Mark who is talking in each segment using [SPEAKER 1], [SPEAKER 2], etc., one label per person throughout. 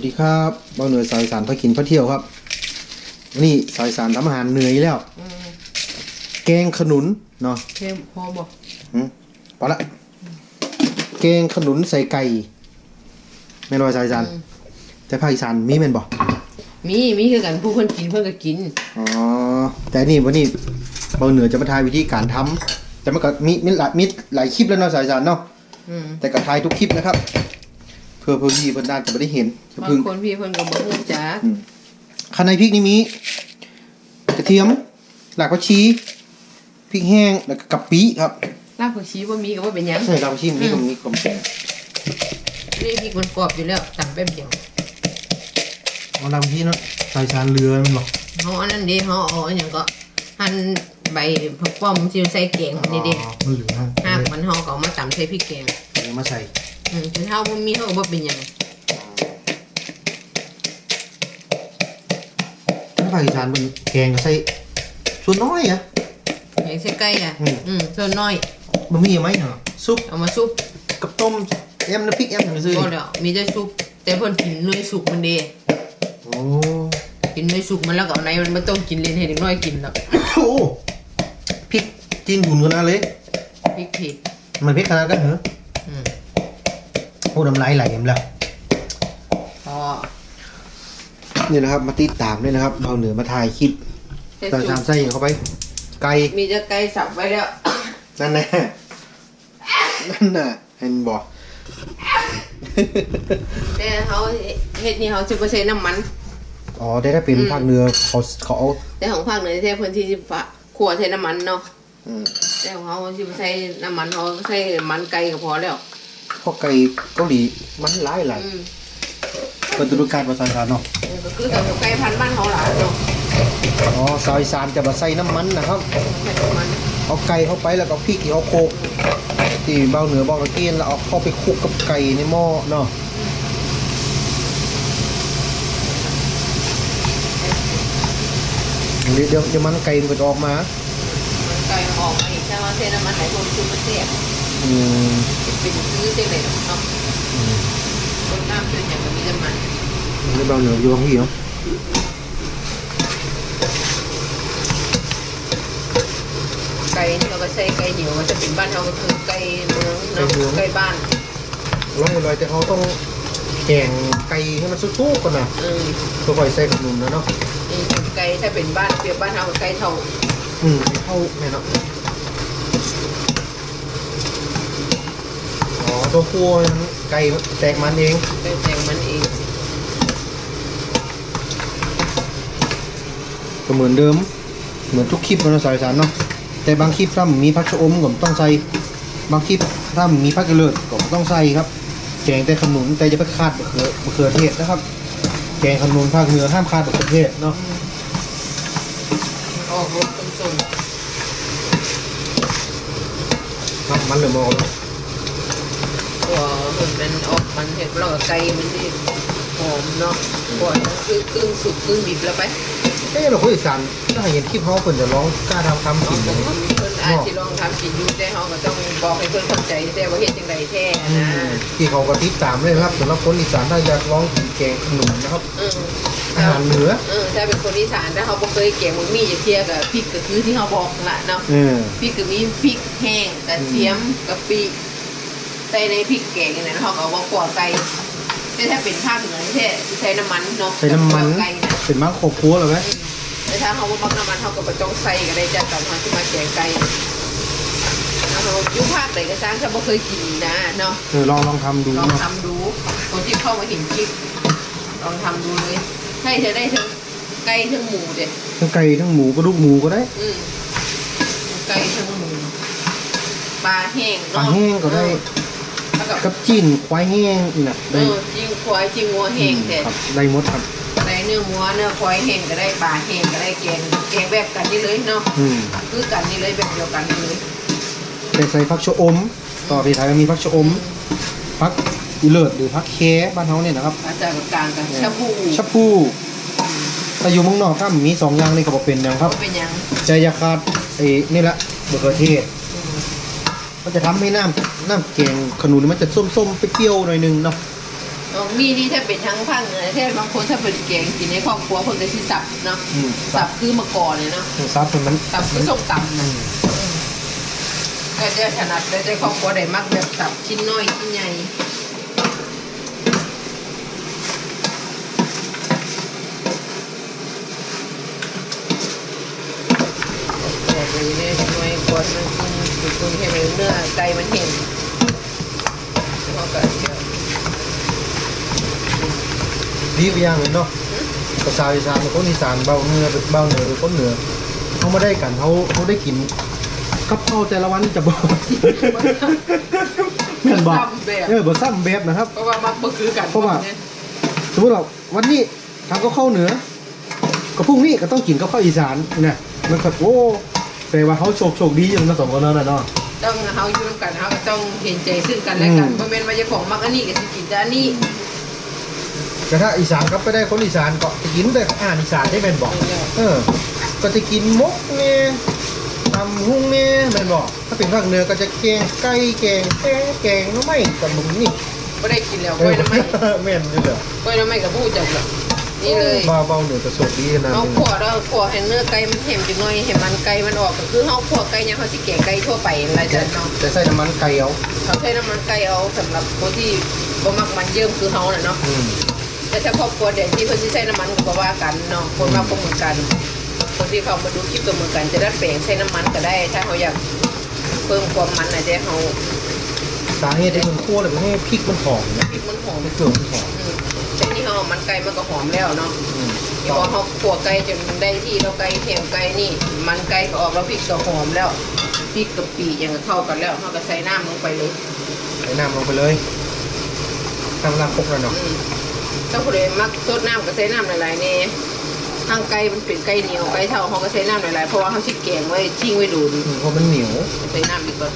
[SPEAKER 1] วัสดีครับบ้านเหนือสายสารพระกินพระเที่ยวครับ นี่สายสารทำอาหารเหนื่อยแล้ว
[SPEAKER 2] อืม
[SPEAKER 1] แกงขนุนเนาะ
[SPEAKER 2] เข้มพอบอก
[SPEAKER 1] หืมพอละ แกงขนุนใส่ไก่แม่นว่าสายสารแต่ภาคอีสานมีแม่นบ่
[SPEAKER 2] มีมีคือกันผู้เพิ่นกินเพิ่นก็กิน
[SPEAKER 1] อ๋อ แต่นี่วันนี้บ้านเหนือจะมาทายวิธีการทำแต่มันก็มีมีหลายมีหลายคลิปแล้วเนาะสายสารเนาะ
[SPEAKER 2] อืม
[SPEAKER 1] แต่ก็ทายทุกคลิปนะครับเพื่อเพื่อพี่เพื่อนด้านจะไม่ได้เห็นจะ
[SPEAKER 2] บาง
[SPEAKER 1] พึ่ง
[SPEAKER 2] คนพี่เพิ่นก็บ่ฮู้จัก
[SPEAKER 1] ข้างในพริกนี่มีกระเทียมหลากผักชีพริกแห้งแล้วก็กะปิครับ
[SPEAKER 2] รากผักชีบ่มีก็บ่เป็นหยัง
[SPEAKER 1] ใช่รากผักชีมีก็มีกลมแกง
[SPEAKER 2] นี่พริกมันกรอบอยู่แล้วตำแป๊บเดียว
[SPEAKER 1] เอารากผักชีเนาะใส่ชานเรือมันหรอก
[SPEAKER 2] เฮาอันนั้นเด้เฮาเอาอันหยังก็หั่นใบผักป้อมที่ใส่แกงนี่เด้
[SPEAKER 1] อ๋อมันเหลือ
[SPEAKER 2] หากมันเฮาก็เอามาตำใส่พริกแกง
[SPEAKER 1] เอามาใส่
[SPEAKER 2] อืมแต่เฮาบ่มีเฮาก็บ่เป็นหยัง
[SPEAKER 1] ถ้าภาคอีสานมันแกงก็ใส่ส่วนน้อยอะ
[SPEAKER 2] อย่างใส่ไก่อะ
[SPEAKER 1] อืม
[SPEAKER 2] อืมส่วนน้อย
[SPEAKER 1] มันมีไหมเหรอซุป
[SPEAKER 2] เอามาซุป
[SPEAKER 1] กับต้มแอมน้ำพริกแอมน้ำซื้อ
[SPEAKER 2] บ่แล้วมีแต่ซุป แต่เพิ่นกินเนยสุกมันเด้
[SPEAKER 1] โอ้
[SPEAKER 2] กินเนยสุกมันแล้วก็เอาในมันบ่ต้องกินเล่นให้เด็กน้อยกินหรอก
[SPEAKER 1] โหพริกจีนหุ่นขนาดเลย
[SPEAKER 2] พริกเผ็ด
[SPEAKER 1] มันพริกขนาดกันเหรอ
[SPEAKER 2] อืม
[SPEAKER 1] โอ้น้ำลายไหลเอ็มแล้ว
[SPEAKER 2] พอ
[SPEAKER 1] นี่นะครับ มาติดตามด้วยนะครับเอาเหนือมาถ่ายคลิป
[SPEAKER 2] แต่
[SPEAKER 1] ใส่
[SPEAKER 2] สุ
[SPEAKER 1] สากมไส้เข้าไป ไก่
[SPEAKER 2] มีจะไก่สับไว้แล้ว
[SPEAKER 1] นั่นแน่นั่นน่ะเห็นบอก
[SPEAKER 2] แต่เขาเฮ็ดนี่เขาสิบ่ใส่น้ำมัน
[SPEAKER 1] อ๋อได้ถ้าเป็น
[SPEAKER 2] อืม
[SPEAKER 1] ภาคเหนือเขาเขาเอา
[SPEAKER 2] แต่ของภาคเหนือแท้เพิ่นที่สิปะขั่วใส่น้ำมันเนาะ
[SPEAKER 1] อืม
[SPEAKER 2] แต่ของเขาสิบ่ใส่น้ำมันเขาใส่มันไก่ก็พอแล้ว
[SPEAKER 1] พวกไก่เกาหลีมันหลายหลาย
[SPEAKER 2] อืม
[SPEAKER 1] เป็นตุลการภาษาอีสานเนาะ
[SPEAKER 2] ก็คือกับไก่พันธุ์บ้านเขาหลายเนาะ
[SPEAKER 1] อ๋อสาวอีสานจะมาใส่น้ำมันนะครับ
[SPEAKER 2] ใส่น้ำมัน
[SPEAKER 1] เอาไก่เข้าไปแล้วก็พริกที่เขาโคกที่เบาเหนือบอกตะกี้แล้วเอาเข้าไปคลุกกับไก่ในหม้อเนาะเดี๋ยวเดี๋ยวเดี๋ยวมันไก่มันก็จะออกมา
[SPEAKER 2] มันไก่ออกมาอีกถ้าว่าใส่น้ำมันไหลคนคือมันเสีย
[SPEAKER 1] อืม
[SPEAKER 2] เป็นซื้อจังได๋เนาะคนน้ำเป็นอย่างมันมีน้ำมัน
[SPEAKER 1] นี่เบาเหนืออยู่ของพี่เนาะ
[SPEAKER 2] ไก่นี่เราก็ใช้ไก่เหนียวมันจะเป็นบ้านเราก็คือไก่เมืองเนาะไก่บ้าน
[SPEAKER 1] ร้อยร้อยแต่เขาต้องแกงไก่ให้มันสู้ๆก่อนนะ
[SPEAKER 2] เออ
[SPEAKER 1] เพื่อปล่อยใส่ขนมนะเนาะ
[SPEAKER 2] นี่ไก่ถ้าเป็นบ้านเปรียบบ้านเราไก่เท่า
[SPEAKER 1] อืมเข้าแม่เนาะ อ๋อตัวคั่วมันไก่มันแตกมันเอง
[SPEAKER 2] ไก่แต่งมันเองสิ
[SPEAKER 1] ก็เหมือนเดิม เหมือนทุกคลิปเราใส่สารเนาะแต่บางคลิปถ้ามีผักชะอมก็ต้องใส่บางคลิปถ้ามีผักกระเลิดก็ต้องใส่ครับแกงแต่ขนุนแต่จะไปขาดมะเขือมะเขือเทศนะครับ แกงขนุนภาคเหนือห้ามขาดมะเขือเทศเนาะ
[SPEAKER 2] ออกรสส้ม
[SPEAKER 1] ครับมันเหลือมองแล้ว
[SPEAKER 2] ๆตัวมันเป็นออกมันเห็ดเราไก่มันที่หอมเนาะก่อนคือครึ่งสุกครึ่งดิบแล้วไป
[SPEAKER 1] เอ้เราคนอีสานถ้าเห็นคลิปเขาเพิ่นจะร้องกล้าทำคำ
[SPEAKER 2] ลอ
[SPEAKER 1] กิ
[SPEAKER 2] ง
[SPEAKER 1] น
[SPEAKER 2] ต
[SPEAKER 1] เล
[SPEAKER 2] รง
[SPEAKER 1] ย
[SPEAKER 2] นี้เพิ่นอาจจะลองทำกินอยู่แต่เขาก็ต้องบอกให้เพิ่นเข้าใจแต่ว่าเฮ็ดจังไดแท้
[SPEAKER 1] อื
[SPEAKER 2] นะ
[SPEAKER 1] มที่เขาก็ติดตามเลยนะครับสำหรับคนอีสานถ้าอยากร้องกินแกงขนุนนะครับ
[SPEAKER 2] เออ
[SPEAKER 1] อาหารเหนือ
[SPEAKER 2] เออถ้าเป็นคนอีสานถ้าเขาบ่เคยเก็บมึงมีจะเทียกับพริกก็คือที่เขาบอกละเนาะ
[SPEAKER 1] เออ
[SPEAKER 2] พริกก็มีพริกแห้งกระเทียมกะปิ ใส่ในพริกแกงนี่นะเขาก็เอามาคั่วไก่แต่ถ้าเป็นภาคเหนือนี่แท้สิใช้น้ำมันเนาะ
[SPEAKER 1] ใส่น้ำมัน
[SPEAKER 2] คั่วไก่นะ
[SPEAKER 1] เป็นมังครบครัวเหรอไหม
[SPEAKER 2] อืมแต่ถ้าเขาบ่มักน้ำมันเขาก็บ่ต้องใส่ก็ได้จ้ะตอนเขาสิมาแกงไก่แล้วเขาอยู่ภาคไหนก็ตามถ้าบ่เคยกินนะเนาะ
[SPEAKER 1] เออลองลองทำดู
[SPEAKER 2] ลอง
[SPEAKER 1] เนาะ
[SPEAKER 2] ทำดูคนที่เข้ามาเห็นคลิปลองทำดูเลยให้เธอได้ทั้งไก่ทั้งหมูเด็ด
[SPEAKER 1] ทั้งไก่ทั้งหมูกระดูกหมูก็ได้
[SPEAKER 2] อืมไก่ทั้งหมูปลาแห้ง
[SPEAKER 1] ปลา
[SPEAKER 2] เนาะ
[SPEAKER 1] แห้งก็ได้
[SPEAKER 2] แล้ว ก็
[SPEAKER 1] กับจิ้นควายแห้งนี่นะ
[SPEAKER 2] เอ
[SPEAKER 1] ได้
[SPEAKER 2] อจิ้งควายจิ้งงัวแห้งแต่
[SPEAKER 1] ครับได้หมดครับ
[SPEAKER 2] ได้เนื้อหมูเนื้อควายแห้งก็ได้ปลาแห้งก็ได้แกงแกงแบบกันนี่เลยเนาะ
[SPEAKER 1] อืม
[SPEAKER 2] คือกันนี่เลยแบบเดียวกันนี่เลย
[SPEAKER 1] แต่ใส่ผักชะอม ต่อที่ไทยก็มีผักชะอมผักอีเลิศหรือผักแคบ้านเฮาเนี่ยนะครับ
[SPEAKER 2] อาจารย์กับกลางกันชาบู
[SPEAKER 1] ชะพูแต่อยู่เมืองนอกถ้ามีสองอย่างนี่ก็บ่เป็นหยังครับ
[SPEAKER 2] ก็เป็นหยัง
[SPEAKER 1] ใจอยาขาดไอ้นี่ละมะเขือเทศ
[SPEAKER 2] อืม
[SPEAKER 1] มันจะทำให้น้ำ น้ำแกงขนุนมันจะส้มๆไปเปรี้ยวหน่อยนึงเนาะ
[SPEAKER 2] เอต้องมีนี่ถ้าเป็นทั้งภาคเหนือถ้าบางคนถ้าเป็นแกงกินในครอบครัวคนจะสิสับเนาะ
[SPEAKER 1] อืม
[SPEAKER 2] สับคือมะกอกเลยเนาะ
[SPEAKER 1] ซับมันมัน
[SPEAKER 2] สับคือส้มตำ
[SPEAKER 1] อื
[SPEAKER 2] นะ
[SPEAKER 1] ม
[SPEAKER 2] ก็จะถนัดได้แต่ครอบครัวได้มักแบบสับชิ้นน้อยชิ้นใหญ่แต่ไปเนี่ยน้อยกว่ามันคือคุณให้มันเนื้อไก่มันเห็นแล้วก็เดี๋ยว
[SPEAKER 1] ดีไปอย่างเลยเนาะภาษาอีสานเป็นคนอีสานเบาเหนือเป็นเบาเหนือเป็นคนเหนือเขาไม่ได้กันเขาเขาได้กินกับข้าวแต่ละวันจะบอกแม่นบอก
[SPEAKER 2] ซ้ำแบบ
[SPEAKER 1] เออบ่ซ้ำแบบนะครับ
[SPEAKER 2] เพราะว่ามักบ่คือกัน
[SPEAKER 1] เพราะว่าสมมติว่าวันนี้ทำกับข้าวเหนือก็พรุ่งนี้ก็ต้องกินกับข้าวอีสานเนี่ยมันก็โอ้แปลว่าเขาโชคโชคดีอย่างนั้นสองคนนั้นน่ะเนาะ
[SPEAKER 2] ต้องเฮาอยู่ร่วมกันเฮาก็ต้องเห็นใจซึ่งกันและกัน
[SPEAKER 1] อืม
[SPEAKER 2] บ่แม่นว่าเจ้าของมักอันนี้ก็สิกินแต่อันนี้
[SPEAKER 1] แต่ถ้าอีสานก็ไปได้คนอีสานก็จะกินแต่อาหารอีสานได้แม่นบอกเออ ก็จะกินมกเนี่ยทำหุ้งเนี่ยแม่นบอกถ้าเป็นภาคเหนือก็จะแกงไก่แกงแกงแกงหน้ำไม่กับมึงนี่
[SPEAKER 2] บ่ได้กินแล้วกล้วยน้ำไม้
[SPEAKER 1] แม่นอยู่เลย
[SPEAKER 2] กล้วยน้ำไม้กับผู้จักหรอก นี่เลย
[SPEAKER 1] เบาเบาเหนือจะสดดีขนาด
[SPEAKER 2] เอา
[SPEAKER 1] นี้
[SPEAKER 2] ขั่วแล้วขั่วให้เนื้อไก่มันเค็มจังหน่อยให้มันไก่มันออกก็คือเฮาขั่วไก่ยังเฮาสิแกงไก่ทั่วไปนั่นแหละจ้ะเนาะ
[SPEAKER 1] จะใส่น้ำมันไก่เอา
[SPEAKER 2] เขาใช้น้ำมันไก่เอาสำหรับคนที่บ่มักมันเยิ้มคือเฮาน่ะเนาะ
[SPEAKER 1] อืม
[SPEAKER 2] แต่ถ้าครอบครัวเด็กที่เพิ่นสิใช้น้ำมันก็บ่ว่ากันเนาะคนมักบ่เหมือนกัน คนที่เขามาดูคลิปก็เหมือนกัน จะได้แปลงใช้น้ำมันก็ได้ ถ้าเขาอยากเพิ่มความมันอาจจะเขา
[SPEAKER 1] สาเหตุที่มันคั่วเลยมันให้พริกมันหอมนะ
[SPEAKER 2] พริกมันหอม
[SPEAKER 1] ให้เกลือมันหอม
[SPEAKER 2] อืมแต่ นี่เขาเอามันไก่มันก็หอมแล้วเนาะ
[SPEAKER 1] อืม
[SPEAKER 2] เดี๋ยวพอเขาขั่วไก่จนได้ที่แล้วไก่แถมไก่นี่ มันไก่ก็ออกแล้วพริกก็หอมแล้วพริกกับปีอย่างก็เข้ากันแล้วเขาก็ใส่น้ำลงไปเลย
[SPEAKER 1] ใส่น้ำลงไปเลยทำลาคกแล้วเนาะ
[SPEAKER 2] อืมถ้าคนใดมักซดน้ำก็ใส่น้ำหลายๆนี่ทางไก่มันเป็นไก่เหนียวไก่เท่าเขาก็ใส่น้ำหลายๆเพราะว่าเขาสิแกงไว้ทิ้งไว้ดูน
[SPEAKER 1] อืมเพราะมันเหนียว
[SPEAKER 2] ใส่น้ำดีกว่า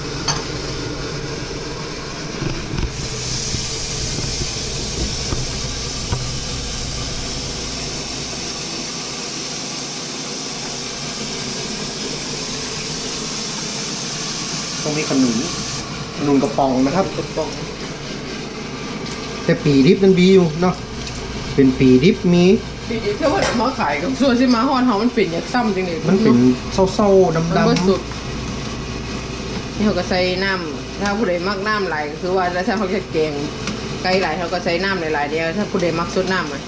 [SPEAKER 1] ต้องมีขนุนขนุนกระป๋องนะครับ
[SPEAKER 2] กระป๋อง
[SPEAKER 1] แต่ปีดิบมันดีอยู่เนาะเป็นปีดิบมี
[SPEAKER 2] ปีนี้เท่าไหร่มาขายกับส่วนที่มาฮอนเฮามันเป็นอย่างซ้ำจังเลย
[SPEAKER 1] มันเป็นเศร้าๆ
[SPEAKER 2] มัน
[SPEAKER 1] ดำ
[SPEAKER 2] เบิดสุด
[SPEAKER 1] ๆ
[SPEAKER 2] นี่เขาก็ใส่น้ำถ้าผู้ใดมักน้ำหลายก็คือว่าแล้วถ้าเขาจะแกงไก่หลายเขาก็ใส่น้ำหลายๆเดียวถ้าผู้ใดมักซดน้ำอะ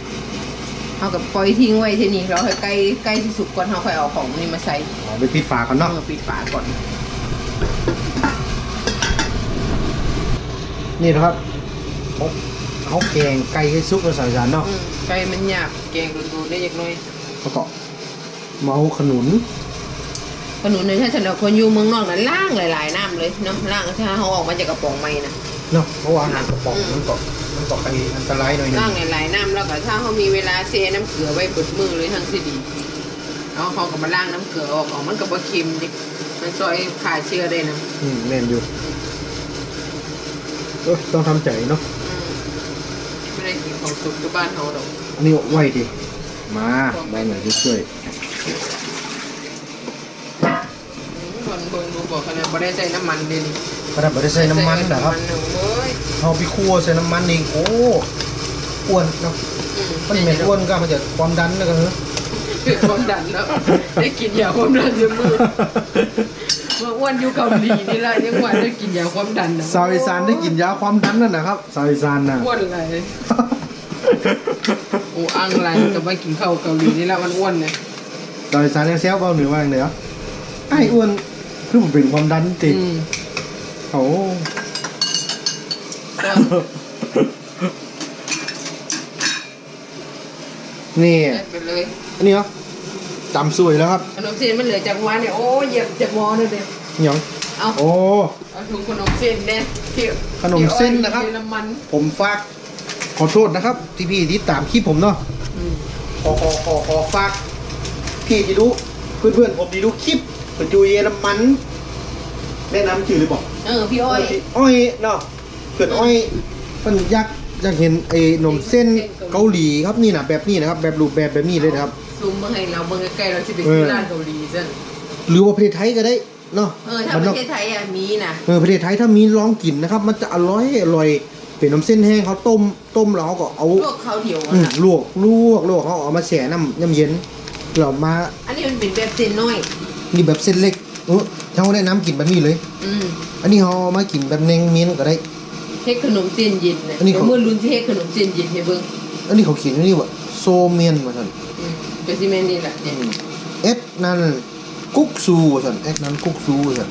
[SPEAKER 2] เขาก็ปล่อยทิ้งไว้ที่นี่แล้วให้ไก่ไก่ที่สุกก่อนเขาค่อยเอาของนี่มาใส่
[SPEAKER 1] อ๋อไปปิดฝากันเนาะ
[SPEAKER 2] เออปิดฝาก่อน
[SPEAKER 1] นี่นะครับเขาเขาแกงไก่ให้ซุกแล้วใส่จานเนาะ
[SPEAKER 2] อืมไก่มันหยาบแกงดูๆได้ยังน้อย
[SPEAKER 1] แล้วก็มาเอาขนุน
[SPEAKER 2] ขนุนเนี่ยถ้าฉันเอาคนอยู่เมืองนอกนั้นล่างหลายๆน้ำเลยเนาะล่างถ้าเขาออกมาจากกระป๋องใหม่นะ
[SPEAKER 1] เนาะเพราะว่าอาหารกระป๋องมันก็มันก็ไออันตรายหน่อยหนึง
[SPEAKER 2] ล่างหลายๆน้ำแล้วก็ถ้าเขามีเวลาเซน้ำเกลือไว้เปิดมือเลยทั้งที่ดีแล้วเขาก็มาล่างน้ำเกลือออกออกมันก็บ่เค็มดิมันซอยขาเชื้อได้นะ
[SPEAKER 1] อืมแน่นอยู่ เออต้องทำใจเนาะ
[SPEAKER 2] อืมไม่ได้กินของสุกที่บ้านเขาดอก
[SPEAKER 1] อันนี้ไว้ดิมาได้หน่อยช่วย
[SPEAKER 2] คนเบิ่งดูบอกกันนะบ่ได้ใส่น้ำมันเด่น
[SPEAKER 1] ๆกระดับไม่ได้ใส่น้ำมันนะครับ
[SPEAKER 2] ใส่น้ำมันเว้ย
[SPEAKER 1] เอาไปคั่วใส่น้ำมันเองโอ้อ้วนเนาะ
[SPEAKER 2] อื
[SPEAKER 1] มันเหม็นอ้วนก็มันจะความดันนะกันเนอะ
[SPEAKER 2] เป็นความดันแล้วได้กินยาความดันจนมือ ว่าอ้วนอยู่เกาหลีนี่แหละยังว่าได้กินยาความดันนะ
[SPEAKER 1] สาวอีสานได้กินยาความดันนั่นนะครับสาวอีสานน่ะ
[SPEAKER 2] อ้วนอะไรโอ้อังไรจะไปกินข้าวเกาหลีนี่แหละมันอ้วนเลย
[SPEAKER 1] สาวอีสานยังแซวเบาเหนือว่างเลยเหรอไอ้อ้วนคือมันเป็นความดันจริง
[SPEAKER 2] อืม
[SPEAKER 1] โอ้
[SPEAKER 2] ก็
[SPEAKER 1] นี่
[SPEAKER 2] ได้ไปเลย
[SPEAKER 1] อันนี้เหรอ จำสวยแล้วครับ
[SPEAKER 2] ขนมเส้นมันเหลือจากวันเนี่ยโอ้ยเหยียบจากหมอเลยเดียว
[SPEAKER 1] หยัง
[SPEAKER 2] เอา
[SPEAKER 1] โอ้
[SPEAKER 2] เอาถุงขนมเส้นเนี่ยที่
[SPEAKER 1] ขนมเส้นนะครับ
[SPEAKER 2] ที่เยอรมัน
[SPEAKER 1] ผมฝากขอโทษนะครับ ที่พี่ที่ตามคลิปผมเนาะ
[SPEAKER 2] อืม
[SPEAKER 1] ขอขอขอขอฝากพี่ที่รู้เพื่อนเพื่อนๆผมที่รู้คลิปเป็นอยู่เยอรมัน แนะนำชื่อหรือเปล่า
[SPEAKER 2] เออพี่อ้อย
[SPEAKER 1] อ้อยเนาะเกิดอ้อยมันอยากอยากเห็นไอ้นมเส้นเกาหลีครับนี่นะแบบนี้นะครับ แบบรูปแบบแบบนี้เลยนะครับ
[SPEAKER 2] ซู มมาให้เราเบิ่งใกล้ๆเราจะไป
[SPEAKER 1] เอ
[SPEAKER 2] ที่
[SPEAKER 1] อ
[SPEAKER 2] ร้านเกาหลีซะ
[SPEAKER 1] หรือว่าประเทศไทยก็ได้เนาะ
[SPEAKER 2] เออถ้า
[SPEAKER 1] บ้น
[SPEAKER 2] ป
[SPEAKER 1] นอก
[SPEAKER 2] ระเทศไทยอะมีนะ
[SPEAKER 1] เออประเทศไทยถ้ามีลองกินนะครับ มันจะอร่อยอร่อยเป็นน้ำเส้นแห้งเขาต้มต้มแล้วเขาก็เอา
[SPEAKER 2] ลวกข้าวเดียว
[SPEAKER 1] อื
[SPEAKER 2] อะ
[SPEAKER 1] ม
[SPEAKER 2] นะ
[SPEAKER 1] ลวกลวกลวกเขาเอามาแช่น้ำน้ำเย็นเรามา
[SPEAKER 2] อันนี้มันเป็นแบบเส้นน้อย
[SPEAKER 1] นี่แบบเส้นเล็กเออเขาได้น้ำกินแบบนี้เลย
[SPEAKER 2] อืม
[SPEAKER 1] อันนี้เขาเอามากินแบบเนงเมียนก็ได้
[SPEAKER 2] เฮ็ดขนมเส้นเย็นนะ
[SPEAKER 1] อันนี้
[SPEAKER 2] เดี๋ยว
[SPEAKER 1] เขา
[SPEAKER 2] มื่อรุ่นที่เฮ็ดขนมเส้นเย็นให้เบิ่ง
[SPEAKER 1] อันนี้เขาเขียนไว้นี่ว่าโซเมียนว่าสัน
[SPEAKER 2] อืม ก็สิแม่นนี่แหละเนี่ย
[SPEAKER 1] เอ็ดนั่นกุ๊กซูว่าสันเอ็ดนั่นกุ๊กซูว่าสัน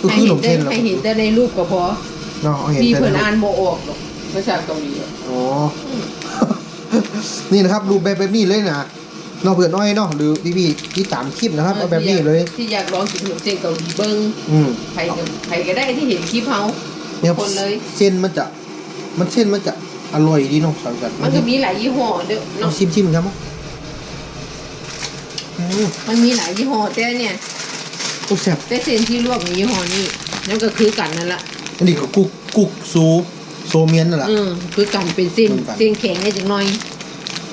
[SPEAKER 1] ก็
[SPEAKER 2] ให้
[SPEAKER 1] คือข
[SPEAKER 2] เห็
[SPEAKER 1] น
[SPEAKER 2] น
[SPEAKER 1] ม
[SPEAKER 2] แต่
[SPEAKER 1] เส้นแล้ว
[SPEAKER 2] ให้เห็นแต่ในรูปก็พอ
[SPEAKER 1] เนาะเอาเห็น
[SPEAKER 2] พี่
[SPEAKER 1] แต่
[SPEAKER 2] เพิ่น
[SPEAKER 1] ในรูป
[SPEAKER 2] อ่านบ่ออกหรอกภาษาเกาหลีอะ
[SPEAKER 1] อ๋อนี่นะครับรูปแบบแบบนี้เลยนะเนอกเผื่อน้อยเนาะหรือพี่พี่ๆที่ตามคลิปนะครับเอาแบบนี้เลย
[SPEAKER 2] ที่อยากลองกินขนมเส้นเกาหลีเบิ่ง
[SPEAKER 1] อืม
[SPEAKER 2] ใครก็ใครก็ได้ที่เห็นคลิปเฮา
[SPEAKER 1] เนี่ยครับ
[SPEAKER 2] คนเลย
[SPEAKER 1] เส้นมันจะมันเส้นมันจะอร่อยดีเนาะสังกัด
[SPEAKER 2] มันก็มีหลายยี่ห้อเด้อ
[SPEAKER 1] ลอง
[SPEAKER 2] เนาะ
[SPEAKER 1] ชิมชิมครับอืม
[SPEAKER 2] มันมีหลายยี่ห้อแต่เนี่ย
[SPEAKER 1] โอ้แซ่บ
[SPEAKER 2] แต่เส้นที่ลวกในยี่ห้อนี้นั่นก็คือกันนั่นละ
[SPEAKER 1] อันนี้ก็กุ๊กกุ๊กซูโซเมียนนั่นแหละ
[SPEAKER 2] เออคือกันเป็นเส้น
[SPEAKER 1] เหมือนกัน
[SPEAKER 2] เส้นแข็งได้จังหน่อย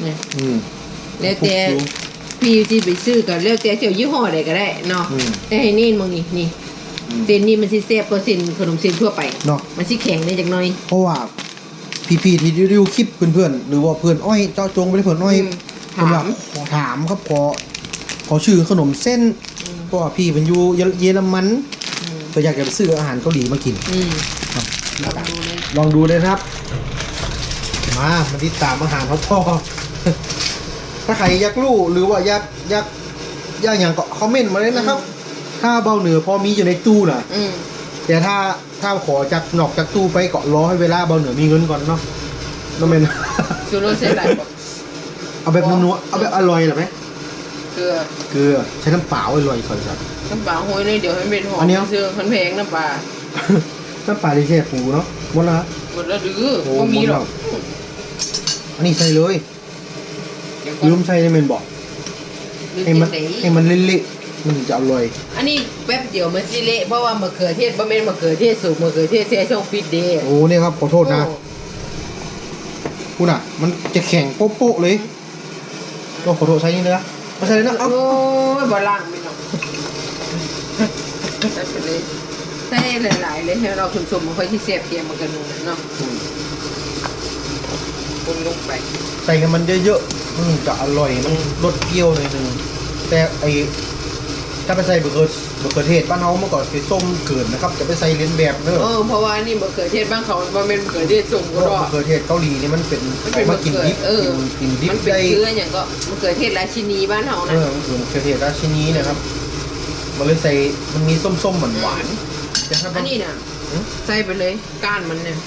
[SPEAKER 2] เนี่ย
[SPEAKER 1] อืม
[SPEAKER 2] แล้วแต่
[SPEAKER 1] กุ๊กซู
[SPEAKER 2] พี่ที่ไปซื้อก็แล้วแต่เสี่ยวยี่ห้อใดก็ได้เนาะ
[SPEAKER 1] อืม
[SPEAKER 2] แต่ให้นี่มองนี่นี่
[SPEAKER 1] อืม
[SPEAKER 2] เส้นนี้มันสิแซ่บกว่าเส้นขนมเส้นทั่วไป
[SPEAKER 1] เนาะ
[SPEAKER 2] มันสิแข็งได้จังหน่อย
[SPEAKER 1] เพราะว่าพี่ๆที่รีวิวคลิปเพื่อนๆหรือว่าเพื่อนอ้อยเจ้าจงไปได้เพื่อนอ้อย
[SPEAKER 2] อืม
[SPEAKER 1] เพิ่นว่าขอถามครับขอ ขอชื่อขนมเส้น
[SPEAKER 2] อืม
[SPEAKER 1] เพราะว่าพี่เป็นอยู่เยอรมัน
[SPEAKER 2] อืม
[SPEAKER 1] ก็อยากจะไปซื้ออาหารเกาหลีมากิน
[SPEAKER 2] อืม
[SPEAKER 1] ครับ
[SPEAKER 2] ลองดูเลย
[SPEAKER 1] ลองดูเลยนะครับ มามาติดตามอาหารเขาพ่อถ้าใครอยากรู้หรือว่าอยากอยากอยากอย่างก็คอมเมนต์มาเลยนะครับ ถ้าเบาเหนือพอมีอยู่ในตู้น่ะ
[SPEAKER 2] อืม
[SPEAKER 1] แต่ถ้าถ้าขอจากนอกจากตู้ไปก็รอให้เวลาเบาเหนือมีเงินก่อนเนาะน้องเมน
[SPEAKER 2] ชูรสเส้นไหลบ่
[SPEAKER 1] เอาแบบนัวๆเอาแบบอร่อยเหรอไหม
[SPEAKER 2] เก ลือ
[SPEAKER 1] เกลือใช้น้ำเปล่าอร่อยก่อนครับ
[SPEAKER 2] น้ำปลาโห้อยเลยเดี๋ยวให้มันเป็นหอม
[SPEAKER 1] อันเนี้ย
[SPEAKER 2] ซื้อมันแพงน้ำปลา
[SPEAKER 1] น้ำปลาที่แช่ปูเนาะหมดแล้วฮะ
[SPEAKER 2] หมดแล้วหรือ
[SPEAKER 1] โอ้
[SPEAKER 2] ก็มีหรอก
[SPEAKER 1] หมดแล้วอันนี้ใส่เลย
[SPEAKER 2] เดี๋ยวก่อน
[SPEAKER 1] ลืมใส่ในเมนบอก
[SPEAKER 2] ลืม
[SPEAKER 1] ให้มัน
[SPEAKER 2] จังไหน
[SPEAKER 1] ให้มันเละๆมันถึงจะอร่อย
[SPEAKER 2] อันนี้แป๊บเดียวมันสิเละเพราะว่ามะเขือเทศบ่แม่นมะเขือเทศสุกมะเขือเทศแช่ช่องฟิตเดย์
[SPEAKER 1] โอ้เนี่ยครับขอโทษนะ
[SPEAKER 2] โอ้
[SPEAKER 1] คุณอะ มันจะแข็งโป๊ะๆเลยก็ขอโทษใส่นี่เลยนะ มาใส่เลยนะเอ้า
[SPEAKER 2] โอ้ยบ่ล่างไม่เนาะใส่ไปเลยใส่หลายๆเลยให้เราชมๆมันค่อยที่แซ่บเตรียมมันกันนูนเนาะ
[SPEAKER 1] อืม
[SPEAKER 2] คนลงไป
[SPEAKER 1] ใส่กันมันเยอะๆมันถึงจะอร่อยมันรสเปรี้ยวหน่อยนึงแต่ไอ ถ้าไปใส่เบอร์เกอร์เบอร์เกอร์เทศบ้านเฮาเมื่อก่อนคือส้มเกินนะครับจะไปใส่เลียนแบบเด้อ
[SPEAKER 2] เออเพราะว่านี่มะเขือเทศบ้านเขาบ่แม่นมะเขือเทศสุก
[SPEAKER 1] เพ
[SPEAKER 2] ก็
[SPEAKER 1] ราะ
[SPEAKER 2] รอ
[SPEAKER 1] ว่าเบอร์เกอร์เทศเกาหลีนี่มันเป็น
[SPEAKER 2] มันเป็น
[SPEAKER 1] มากินดิบ
[SPEAKER 2] เออ
[SPEAKER 1] กินดิบ
[SPEAKER 2] มันเป็น
[SPEAKER 1] ได้
[SPEAKER 2] เกลืออย่างก็มะเขือเทศราชินีบ้านเฮา
[SPEAKER 1] เอ
[SPEAKER 2] นะ
[SPEAKER 1] อมันเป็นมะเขือเทศราชินีนะครับมันเลยใส่มันมีส้มๆหวานหวานๆแต่ถ้า
[SPEAKER 2] อันนี้น่ะ
[SPEAKER 1] อืม
[SPEAKER 2] ใส่ไปเลยก้านมันเนี่ย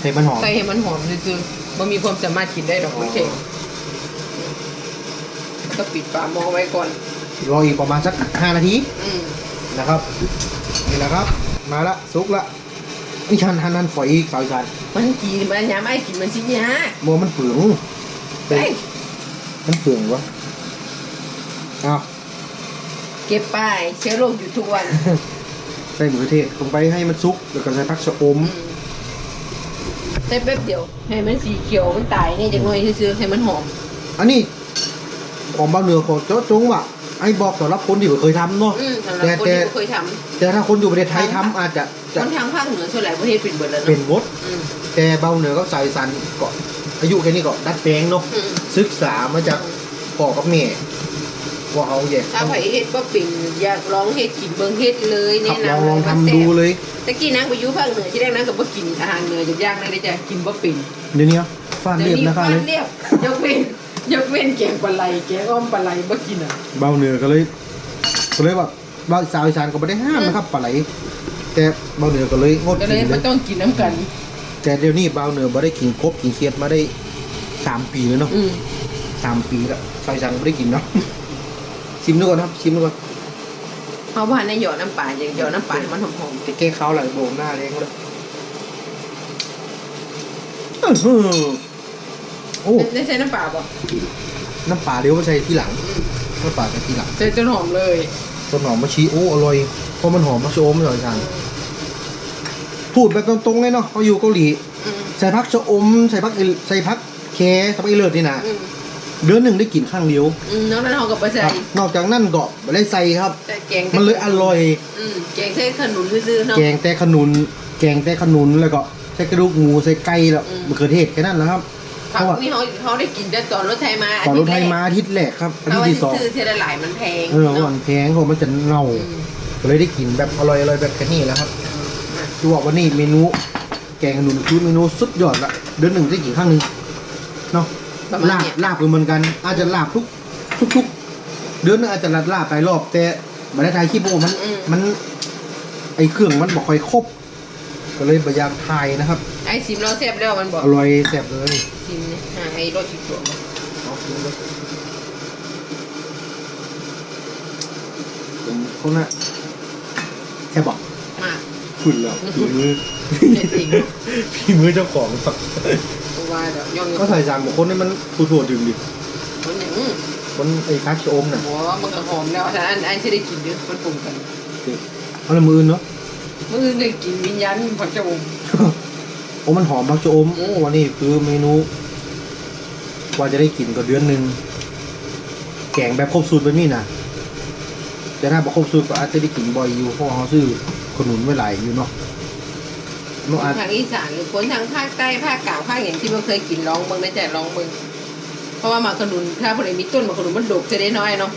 [SPEAKER 1] ใส่มันหอม
[SPEAKER 2] ใส่ให้มันหอมซื่อๆมันมีความสามารถกินได้ดอกมันแข็งก็ปิดฝาหม้อไว้ก่อน
[SPEAKER 1] รออีกประมาณสักห้านาที
[SPEAKER 2] อืม
[SPEAKER 1] นะครับนี่แหละครับ มาละสุกละนี่ชันหันหันฝอยอีกสาวชัน
[SPEAKER 2] มันกินมันยามไอ้กินมันสิยาก
[SPEAKER 1] โมมันเปลือง
[SPEAKER 2] ไป
[SPEAKER 1] เป็นมันเปลืองวะเอา
[SPEAKER 2] เก็บไปเชื้อโรคอยู่ทุกวัน
[SPEAKER 1] ใส่หมูเทศลงไปให้มันสุกแล้วก็ใส่ผักชะอม
[SPEAKER 2] อืมใส่แป๊บเดียว ให้มันสีเขียวมันตายเนี่ยจังหน่อยซื่อๆให้มันหอม
[SPEAKER 1] อันนี้ของบ้านเหนือของเจ้าจงว่ะ ไอ้บอกสำหรับคนที่เคยทำเนาะ
[SPEAKER 2] อืมสำหรับคนที่บ่เคยท
[SPEAKER 1] แต่ถ้าคนอยู่ประเทศไทยทำอาจจะำจะ
[SPEAKER 2] คนทางภาคเหนือส่วนใหญ่ประเทศเป็นเบิดแล้ว
[SPEAKER 1] เป็
[SPEAKER 2] เนาะ
[SPEAKER 1] นวด
[SPEAKER 2] อืม
[SPEAKER 1] แต่เบาเหนือก็ใส่สันก็อายุแค่นี้ก็ดัดแปลงเนาะ
[SPEAKER 2] อืม
[SPEAKER 1] ศึกษามาจากพ่อกับแม่ว่าเอาแย่
[SPEAKER 2] ถ้าไผเฮ็ดบ่เป็นอยากลองเฮ็ดกินเบิ่งเฮ็ดเลย
[SPEAKER 1] ขับ
[SPEAKER 2] แนะ
[SPEAKER 1] ลอง
[SPEAKER 2] นำ
[SPEAKER 1] ลอง
[SPEAKER 2] ว่า
[SPEAKER 1] ทำ
[SPEAKER 2] แซ่บ
[SPEAKER 1] ดูเลย
[SPEAKER 2] ตะกี้นางไปอยู่ภาคเหนือที่แรกนางก็บ่กินอาหารเหนือจากย่างนางได้จ้ะกินบ่เป็น
[SPEAKER 1] เดี๋ยวนี้ฟาดเรียบนะคะเลย
[SPEAKER 2] ดี๋วเรียบยกเว้น ยกเว้นแกงปลาไหลแกงอ้อมปลาไหลบ่กินอะ
[SPEAKER 1] เบาเหนือก็เลยก็เลยว่าเบาสาวอีสานก็ไม่ได้ห้ามนะครับปลาไหลแต่เบาเหนือก็เลยงด
[SPEAKER 2] ก็เล
[SPEAKER 1] กิ
[SPEAKER 2] ย
[SPEAKER 1] นเล
[SPEAKER 2] บ่
[SPEAKER 1] ย
[SPEAKER 2] ต้องกินน้ำกัน
[SPEAKER 1] แต่เดี๋ยวนี้เบาเหนือไม่ได้กินครบกินเครียดมาได้สามปีแล้วเนาะ
[SPEAKER 2] อืม
[SPEAKER 1] สามปีแล้วสาวอีสานก็ไม่ได้กินเนาะชิมดูก่อนครับชิมดูก่อน
[SPEAKER 2] เฮาบ่ทันได้หยอดน้ำปลาอย่างหยอดน้ำปลาให้มันหอม
[SPEAKER 1] จะแก้เขาวหลังโบกหน้าเลี้ยงเลยอื้อหือ โอ้
[SPEAKER 2] ๆได้ใช้น้ำปลาบ่
[SPEAKER 1] น้ำปลาเดี๋ยวมาใส่ทีหลังน้ำปลาใส่ทีหลัง
[SPEAKER 2] ใส่จนหอมเลย
[SPEAKER 1] ต้นหอมมะชีโอ้อร่อยเพราะมันหอมมะชะอมสาวอีสานพูดแบบตรงๆเลยเนาะเขาอยู่เกาหลี
[SPEAKER 2] อืม
[SPEAKER 1] ใส่พักชะอมใส่พักอิใส่พักแคใส่พักอิเลิศนี่นะ
[SPEAKER 2] อืม
[SPEAKER 1] เดือนหนึ่งได้กินข้างเดียว
[SPEAKER 2] อืมนอกนั้นเฮาก็บ่ใส่
[SPEAKER 1] ครับนอกจากนั้นก็ไม่ได้ใส่ครับ
[SPEAKER 2] ใส่แกง
[SPEAKER 1] มันเลยอร่อย
[SPEAKER 2] อืมแกงใส่ขนุนซื่อๆเนาะ
[SPEAKER 1] แกงแต่ขนุน แกงแต่ขนุนแล้วก็ใส่ส่กระดูกหมูใส่ไก่แล้ว
[SPEAKER 2] อืม
[SPEAKER 1] มะเขือเทศแค่นั้นแหล้วครับเพ
[SPEAKER 2] ผัก
[SPEAKER 1] ราะว่า
[SPEAKER 2] นี่เขาเขาได้กินแต่ตอนรถไทยมา
[SPEAKER 1] ก่อนรถไทยมาอาทิตย์แรกครับอา
[SPEAKER 2] เพ
[SPEAKER 1] ทิต
[SPEAKER 2] ราะ
[SPEAKER 1] ย์
[SPEAKER 2] ว่า
[SPEAKER 1] ที่สอง
[SPEAKER 2] ซื้อเทละหลายมันแพง
[SPEAKER 1] เออก่อนแพงเขามันจะเน่า
[SPEAKER 2] อืม
[SPEAKER 1] ก็เลยได้กินแบบอร่อยอร่อยแบบแค่นี้แหล้วครับที่บอกว่านี่เมนู แกงขนุนคือเมนูสุดยอดละเดือนหนึ่งได้กี่ครั้งหนึ่งเนาะ
[SPEAKER 2] ประมาณ
[SPEAKER 1] ลาบ
[SPEAKER 2] เนี้ย
[SPEAKER 1] ลาบก็เหมือนกัน อาจจะลาบทุกทุกทุกเดือนหนึงอาจจะลาบลาบไปรอบ แต่บันไดไทยขี้โบมันมันไอเครื่องมันบอกค่อยครบก็เลยพยายามทายนะครับ
[SPEAKER 2] ไอ้ซิมเราแซ่บแล้วมันบอก
[SPEAKER 1] อร่อยแซ่บเลย
[SPEAKER 2] ซิมเนี่ยอ่าไอ้รสอีกตัวมา
[SPEAKER 1] เอากินเลยผมเขาน่ะแค่บอก
[SPEAKER 2] มาก
[SPEAKER 1] คุณแล้วฝีมือ
[SPEAKER 2] เด็ดจริง
[SPEAKER 1] ฝีมือเจ้าของครับ
[SPEAKER 2] เพราะว่าเดี๋ยยอม
[SPEAKER 1] ก็ใส่จานบุคคลนี่มันถั่วๆดึงดิ
[SPEAKER 2] มันอย่างอื้อ
[SPEAKER 1] คนไอ้คัชโอมน่ะ
[SPEAKER 2] หัวมันก็หอมแล้วแต่อันอันที่ได้กินเด้อมันปรุงกัน
[SPEAKER 1] เอาละมือเนาะ
[SPEAKER 2] มือได้กินวิญญาณผักจะอม
[SPEAKER 1] โอ้มันหอมมากจะอมโอ้วันนี้คือเมนูกว่าจะได้กินก็เดือนหนึ่งแกงแบบครบสูตรแบบนี้นะแต่ถ้าบอกครบสูตรก็อาจจะได้กินบ่อยอยู่เพราะว่าเขาซื้อขนุนไว้หลายอยู่เนาะเนาะอาจ
[SPEAKER 2] ทางอีสานหรือคนทางภาคใต้ภาคกลางภาคอย่างที่มันเคยกินลองเบิ่งได้แต่ลองเบิ่งเพราะว่าหมากขนุนถ้าพอดีมีต้นหมากขนุนมันดกจะได้น้อยเนาะ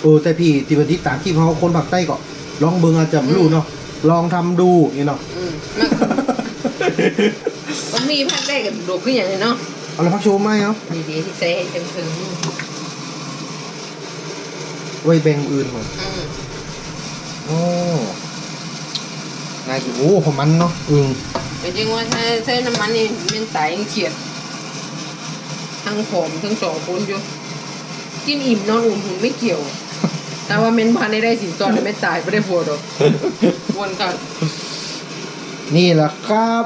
[SPEAKER 1] เออแต่พี่ที่บันทิตามที่เขาคนภาคใต้ก็ลองเบิ่งอาจจะไม่รู้เนาะลองทำดูอย่างนี้เนาะ
[SPEAKER 2] อื มหมากมันมีภาคใต้กับดกขึ้นอย่างนี้เนาะ
[SPEAKER 1] เอาละพักโชว์ไหมเนาะ
[SPEAKER 2] ดีๆที่ใส่ให้เต็มถึง
[SPEAKER 1] ไว้แบ่งอื่นก่อน
[SPEAKER 2] อืม
[SPEAKER 1] โอ้นายกินโอ้ผมมันเนาะอืม
[SPEAKER 2] แต่จริงว่าถ้าใช้น้ำมันนี่มันตายยังเฉียด ทั้งผมทั้งสองคนอยู่กินอิ่มนอนอุ่นหุ่นไม่เกี่ยว แต่ว่าเมนพันได้ได้สินสอดไม่ตายไม่ได้ผัวดอกวนกัน
[SPEAKER 1] นี่แหละครับ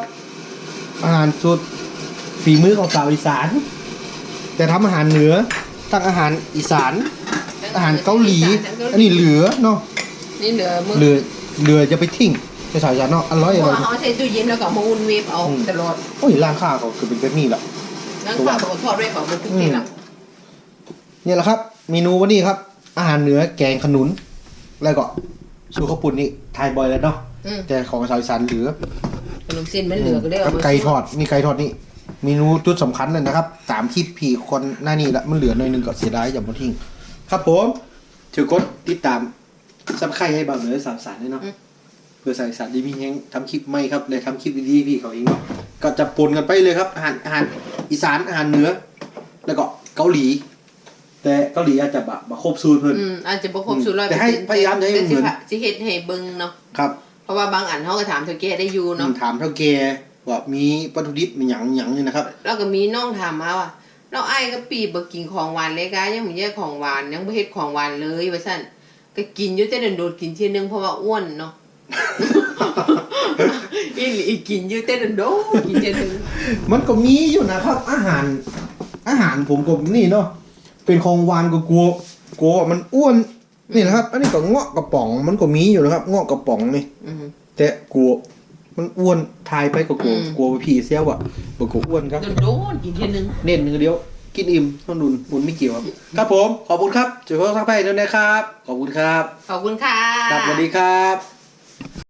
[SPEAKER 1] อาหารสุดฝีมือของสาวอีสาน แต่ทำอาหารเหนือตั้งอาหารอีสาน อาหารเกาหลี อันนี้เหลือเนาะ
[SPEAKER 2] นี่เหลือมือ
[SPEAKER 1] เหลือเหลือจะไปทิ้งไปสาวอีสานเนาะอร่อย
[SPEAKER 2] เพ
[SPEAKER 1] อ
[SPEAKER 2] ราะ
[SPEAKER 1] ร่อย
[SPEAKER 2] ว่าเขาใช้ตู้เย็นแล้วก็มาอุ่นเวฟเอา
[SPEAKER 1] อืม
[SPEAKER 2] ตลอด
[SPEAKER 1] โอ้ยร้านข้าวเขาคือเป็นแบบนี้แหละ
[SPEAKER 2] แล้วข้าวเขาทอดเวฟเอามันทุกทีละ
[SPEAKER 1] เนี่ยแหละครับเมนูวันนี้ครับ อาหารเหนือแกงขนุน แล้วก็สูข้าวปุ่นนี่ทายบ่อยแล้วเนาะ
[SPEAKER 2] อืม
[SPEAKER 1] แต่ของสาวอีสานเหลือ
[SPEAKER 2] ขนมเส้นมันเหลือก็ได้เอา
[SPEAKER 1] กับ
[SPEAKER 2] มา
[SPEAKER 1] ไก่ทอดนี่ไก่ทอดนี่เมนูจุดสำคัญเลยนะครับตามคลิปพี่คนหน้านี่ละมันเหลือหน่อยหนึงก็เสียดายอย่ามาทิ้งครับผมถือกดติดตามซับไข่ให้บ่าวเหนือสามสารด้วยเนาะเพื่อใส่สารดีมีแห้งทำคลิปไม่ครับเลยทำคลิปดีๆพี่เขาเองเนาะก็จะปนกันไปเลยครับอาหารอาหารอีสานอาหารเหนือ แล้วก็เกาหลี แต่เกาหลีอาจจะบะบะครบสูตรเพิ่น
[SPEAKER 2] อืมอาจจะบ่ครบสูตรร้อย
[SPEAKER 1] แต่ให้พยายามจะให้มันเหมือน
[SPEAKER 2] สิเฮ็ดให้เบิ่งเนาะ
[SPEAKER 1] ครับ
[SPEAKER 2] เพ ราะว่าบางอันเขาก็ถามเธอแก้ได้อยู่เนาะ
[SPEAKER 1] ถามเท่าแกว่ามีวัตถุดิบมีหยังหยังนี่นะครับ
[SPEAKER 2] แล้วก็มีน้องถามมาว่าเราไอ้ายก็ปีบ่กินของหวานเลยกะยังบ่แยกของหวานยังบ่เฮ็ดของหวานเลยว่าซั่นก็กินอยู่แต่โดดๆกินเที่ยนึงเพราะว่าอ้วนเนาะ อีหลีกินอยู่แต่โดดๆกินเที่ยนึง
[SPEAKER 1] มันก็มีอยู่นะครับ อาหาร อาหารผมก็นี่เนาะเป็นของหวานก็กลัวกลัวว่ามันอ้วน นี่นะครับ อันนี้ก็เงาะกระป๋องมันก็มีอยู่นะครับ เงาะกระป๋องนี่
[SPEAKER 2] อืม
[SPEAKER 1] แต่กลัว มันอ้วนทายไปก็กลัว
[SPEAKER 2] อืม
[SPEAKER 1] กลัวผีเสี้ยวอะบอกกลัวอ้วนครับ
[SPEAKER 2] โดดๆกินเที่ยนึง
[SPEAKER 1] เน้นหนึ่งเดียว กินอิ่มต้องนุนนุนไม่เกี่ยวครับ ครับผม ขอบคุณครับจุดโทษทักไปด้วยนะครับ ขอบคุณครับ
[SPEAKER 2] ขอบคุณค่ะ
[SPEAKER 1] ครับสวัสดีครับ